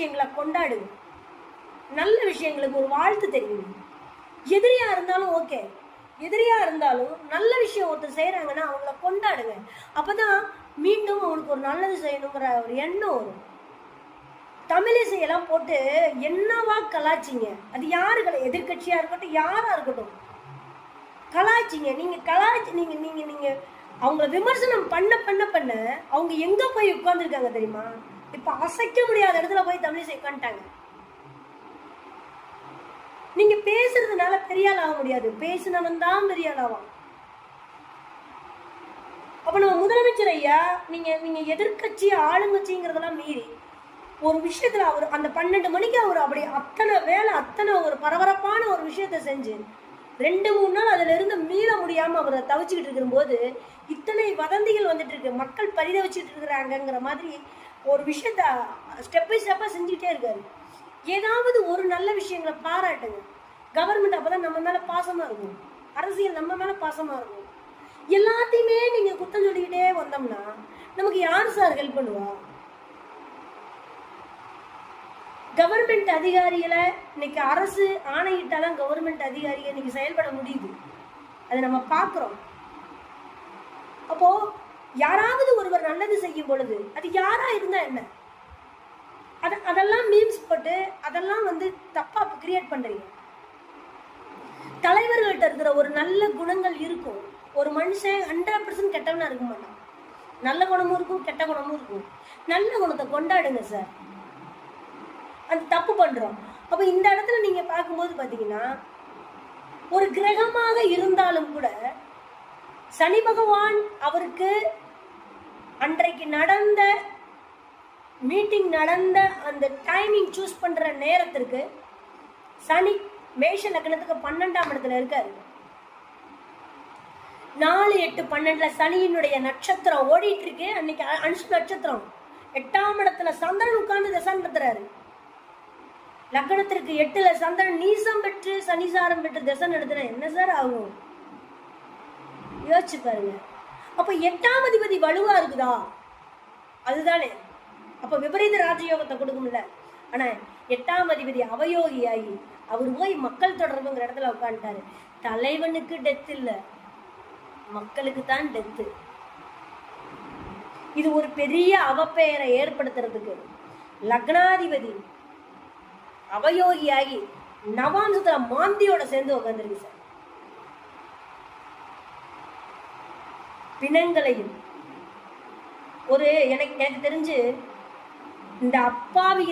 விஷயங்களை கொண்டாடுங்க. நல்ல விஷயங்களுக்கு ஒரு வாழ்த்து தெரியுங்க எதிரியா இருந்தாலும் ஓகே எதிரியா இருந்தாலும் நல்ல விஷயம் ஒருத்தர் செய்யறாங்கன்னா அவங்கள கொண்டாடுங்க. அப்பதான் மீண்டும் அவங்களுக்கு ஒரு நல்லது செய்யணுங்கிற ஒரு எண்ணம் வரும். தமிழிசையெல்லாம் போட்டு என்னவா கலாச்சிங்க அது யாரு கலா எதிர்கட்சியா இருக்கட்டும் யாரா இருக்கட்டும். கலாச்சிங்க நீங்க கலாச்சி நீங்க நீங்க நீங்க அவங்கள விமர்சனம் பண்ண பண்ண பண்ண அவங்க எங்க போய் உட்காந்துருக்காங்க தெரியுமா? இப்போ அசைக்க முடியாத இடத்துல போய் தமிழிசை உட்காந்துட்டாங்க. நீங்க பேசுறதுனால பெரிய ஆள் ஆக முடியாது. பேசினவன் தான் பெரிய ஆள் ஆவான். அப்ப நம்ம முதலமைச்சர் ஐயா நீங்க நீங்க எதிர்க்கட்சி ஆளுங்கட்சிங்கிறதெல்லாம் மீறி ஒரு விஷயத்துல அவர் அந்த பன்னெண்டு மணிக்கு அவர் அப்படி அத்தனை வேலை அத்தனை ஒரு பரபரப்பான ஒரு விஷயத்த செஞ்சு ரெண்டு மூணு நாள் அதுல இருந்து மீள முடியாம அவரை தவிச்சுக்கிட்டு இருக்கும்போது இத்தனை வதந்திகள் வந்துட்டு இருக்கு மக்கள் பரிதவிச்சுட்டு இருக்கிறாங்கங்கிற மாதிரி ஒரு விஷயத்த ஸ்டெப் பை ஸ்டெப்பா செஞ்சுக்கிட்டே இருக்காரு. ஏதாவது ஒரு நல்ல விஷயங்களை பாராட்டுங்க. கவர்மெண்ட் அப்பதான் நம்ம மேல பாசமா இருக்கும். அரசியல் நம்ம மேல பாசமா இருக்கும். எல்லாத்தையுமே நீங்க குத்தம் சொல்லிக்கிட்டே வந்தோம்னா நமக்கு யார் சார் ஹெல்ப் பண்ணுவா? கவர்மெண்ட் அதிகாரிகளை இன்னைக்கு அரசு ஆணையிட்டாலும் கவர்மெண்ட் அதிகாரிகள் இன்னைக்கு செயல்பட முடியுது. அதை நம்ம பார்க்குறோம். அப்போ யாராவது ஒருவர் நல்லது செய்யும் பொழுது அது யாரா இருந்தா என்ன? அத அதெல்லாம் மீம்ஸ் போட்டு அதெல்லாம் வந்து தப்பா கிரியேட் பண்றீங்க. தலைவர்கள்ட்ட இருக்கிற ஒரு நல்ல குணங்கள் இருக்கும். ஒரு மனுஷன் ஹண்ட்ரட் பர்சன்ட் கெட்டவனா இருக்க மாட்டான். நல்ல குணமும் இருக்கும் கெட்ட குணமும் இருக்கும். நல்ல குணத்தை கொண்டாடுங்க சார் அது தப்பு பண்றோம். அப்ப இந்த இடத்துல நீங்க பார்க்கும்போது பாத்தீங்கன்னா ஒரு கிரகமாக இருந்தாலும் கூட சனி பகவான் அவருக்கு அன்றைக்கு நடந்த மீட்டிங் நடந்த அந்த டைமிங் சூஸ் பண்ற நேரத்திற்கு சனி மேஷ லக்னத்துக்கு பன்னெண்டாம் இடத்துல இருக்காரு. நாலு எட்டு பன்னெண்டுல சனியினுடைய நட்சத்திரம் ஓடிட்டு இருக்கு. அன்னைக்கு அனுஷ நட்சத்திரம். எட்டாம் இடத்துல சந்திரன் உட்கார்ந்து தசை நடத்துறாரு. லக்கணத்திற்கு எட்டுல சந்திரன் நீசம் பெற்று சனிசாரம் பெற்று தசை நடத்தினா என்ன சார் ஆகும்? யோசிச்சு பாருங்க. அப்ப எட்டாம் அதிபதி வலுவா இருக்குதா? அதுதானே. அப்ப விபரீத ராஜயோகத்தை கொடுக்கும்ல. ஆனா எட்டாம் அதிபதி அவயோகி ஆகி அவர் போய் மக்கள் தொடர்புங்கிற இடத்துல உட்காந்துட்டாரு தலைவனுக்கு டெத் இல்ல. மக்களுக்கு தான் டெத்து இது ஒரு பெரிய அவப்பெயரை ஏற்படுத்துறதுக்கு. லக்னாதிபதி அவயோகியாகி நவாம்சத்துல மாந்தியோட சேர்ந்து உட்காந்துருக்கு சார். பிணங்களையும். ஒரு எனக்கு எனக்கு தெரிஞ்சு இந்த அப்பாவி